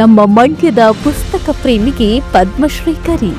ನಮ್ಮ ಮಂಡ್ಯದ ಪುಸ್ತಕ ಪ್ರೇಮಿಗೆ ಪದ್ಮಶ್ರೀ ಕರಿ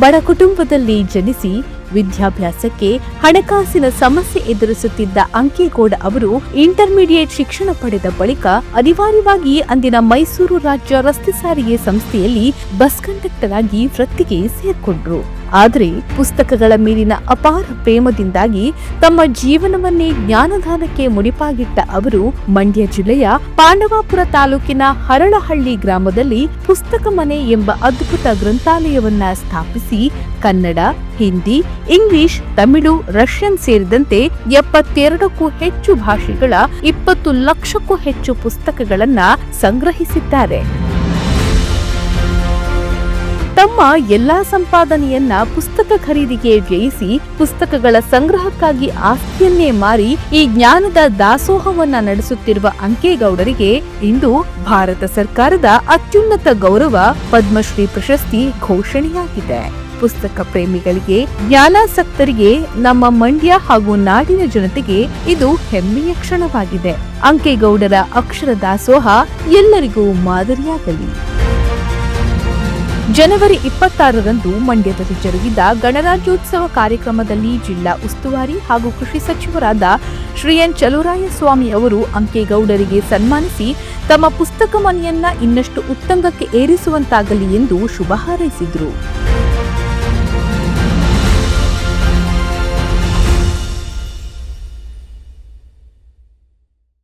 ಬಡ ಕುಟುಂಬದಲ್ಲಿ ಜನಿಸಿ ವಿದ್ಯಾಭ್ಯಾಸಕ್ಕೆ ಹಣಕಾಸಿನ ಸಮಸ್ಯೆ ಎದುರಿಸುತ್ತಿದ್ದ ಅಂಕೇಗೌಡ ಅವರು ಇಂಟರ್ಮೀಡಿಯೇಟ್ ಶಿಕ್ಷಣ ಪಡೆದ ಬಳಿಕ ಅನಿವಾರ್ಯವಾಗಿ ಅಂದಿನ ಮೈಸೂರು ರಾಜ್ಯ ರಸ್ತೆ ಸಾರಿಗೆ ಸಂಸ್ಥೆಯಲ್ಲಿ ಬಸ್ ಕಂಡಕ್ಟರ್ ಆಗಿ ವೃತ್ತಿಗೆ ಸೇರ್ಕೊಂಡ್ರು. ಆದರೆ ಪುಸ್ತಕಗಳ ಮೇಲಿನ ಅಪಾರ ಪ್ರೇಮದಿಂದಾಗಿ ತಮ್ಮ ಜೀವನವನ್ನೇ ಜ್ಞಾನದಾನಕ್ಕೆ ಮುಡಿಪಾಗಿಟ್ಟ ಅವರು ಮಂಡ್ಯ ಜಿಲ್ಲೆಯ ಪಾಂಡವಾಪುರ ತಾಲೂಕಿನ ಹರಳಹಳ್ಳಿ ಗ್ರಾಮದಲ್ಲಿ ಪುಸ್ತಕ ಮನೆ ಎಂಬ ಅದ್ಭುತ ಗ್ರಂಥಾಲಯವನ್ನ ಸ್ಥಾಪಿಸಿ ಕನ್ನಡ, ಹಿಂದಿ, ಇಂಗ್ಲಿಷ್, ತಮಿಳು, ರಷ್ಯನ್ ಸೇರಿದಂತೆ ಎಪ್ಪತ್ತೆರಡಕ್ಕೂ ಹೆಚ್ಚು ಭಾಷೆಗಳ ಇಪ್ಪತ್ತು ಲಕ್ಷಕ್ಕೂ ಹೆಚ್ಚು ಪುಸ್ತಕಗಳನ್ನ ಸಂಗ್ರಹಿಸಿದ್ದಾರೆ. ತಮ್ಮ ಎಲ್ಲಾ ಸಂಪಾದನೆಯನ್ನ ಪುಸ್ತಕ ಖರೀದಿಗೆ ವ್ಯಯಿಸಿ ಪುಸ್ತಕಗಳ ಸಂಗ್ರಹಕ್ಕಾಗಿ ಆಸ್ತಿಯನ್ನೇ ಮಾರಿ ಈ ಜ್ಞಾನದ ದಾಸೋಹವನ್ನ ನಡೆಸುತ್ತಿರುವ ಅಂಕೇಗೌಡರಿಗೆ ಇಂದು ಭಾರತ ಸರ್ಕಾರದ ಅತ್ಯುನ್ನತ ಗೌರವ ಪದ್ಮಶ್ರೀ ಪ್ರಶಸ್ತಿ ಘೋಷಣೆಯಾಗಿದೆ. ಪುಸ್ತಕ ಪ್ರೇಮಿಗಳಿಗೆ, ಜ್ಞಾನಾಸಕ್ತರಿಗೆ, ನಮ್ಮ ಮಂಡ್ಯ ಹಾಗೂ ನಾಡಿನ ಜನತೆಗೆ ಇದು ಹೆಮ್ಮೆಯ ಕ್ಷಣವಾಗಿದೆ. ಅಂಕೇಗೌಡರ ಅಕ್ಷರ ದಾಸೋಹ ಎಲ್ಲರಿಗೂ ಮಾದರಿಯಾಗಲಿ. ಜನವರಿ ಇಪ್ಪತ್ತಾರರಂದು ಮಂಡ್ಯದಲ್ಲಿ ಜರುಗಿದ ಗಣರಾಜ್ಯೋತ್ಸವ ಕಾರ್ಯಕ್ರಮದಲ್ಲಿ ಜಿಲ್ಲಾ ಉಸ್ತುವಾರಿ ಹಾಗೂ ಕೃಷಿ ಸಚಿವರಾದ ಶ್ರೀ ಎನ್ ಚಲುರಾಯಸ್ವಾಮಿ ಅವರು ಅಂಕೇಗೌಡರಿಗೆ ಸನ್ಮಾನಿಸಿ ತಮ್ಮ ಪುಸ್ತಕ ಮನೆಯನ್ನ ಇನ್ನಷ್ಟು ಉತ್ತಂಗಕ್ಕೆ ಏರಿಸುವಂತಾಗಲಿ ಎಂದು ಶುಭ ಹಾರೈಸಿದರು.